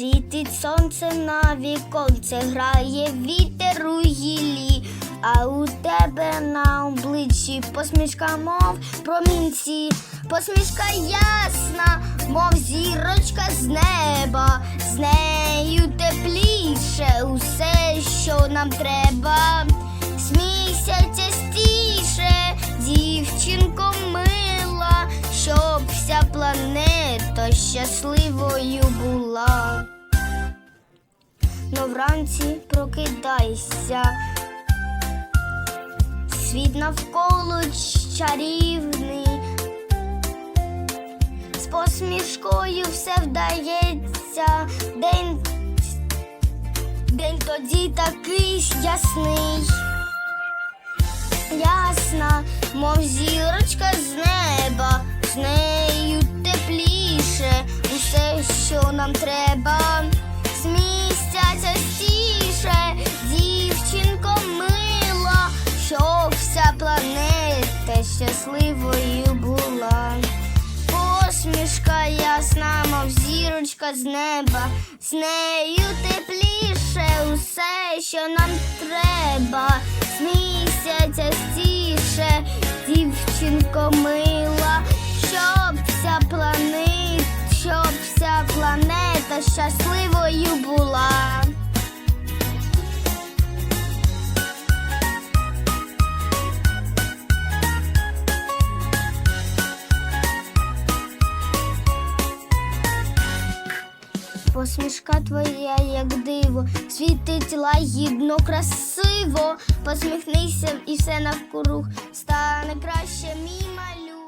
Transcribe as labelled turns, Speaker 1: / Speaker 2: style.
Speaker 1: Світить сонце на віконце, грає вітер у гілі, а у тебе на обличчі посмішка, мов промінці, посмішка ясна, мов зірочка з неба, з нею тепліше усе, що нам треба. Смійся частіше, дівчинко мила, щоб вся планета щасливою була. Но вранці прокидайся, світ навколо чарівний, з посмішкою все вдається, день, день тоді такий ясний. Ясна, мов зірочка з неба, з нею тепліше, усе, що нам треба. Щасливою була. Посмішка ясна, мов зірочка з неба, з нею тепліше усе, що нам треба. Смійся частіше, дівчинко мила, щоб вся планета, щоб вся планета щасливою була. посмішка твоя, як диво, світить лагідно, красиво, посміхнися і все навкруг стане краще, мій малюк.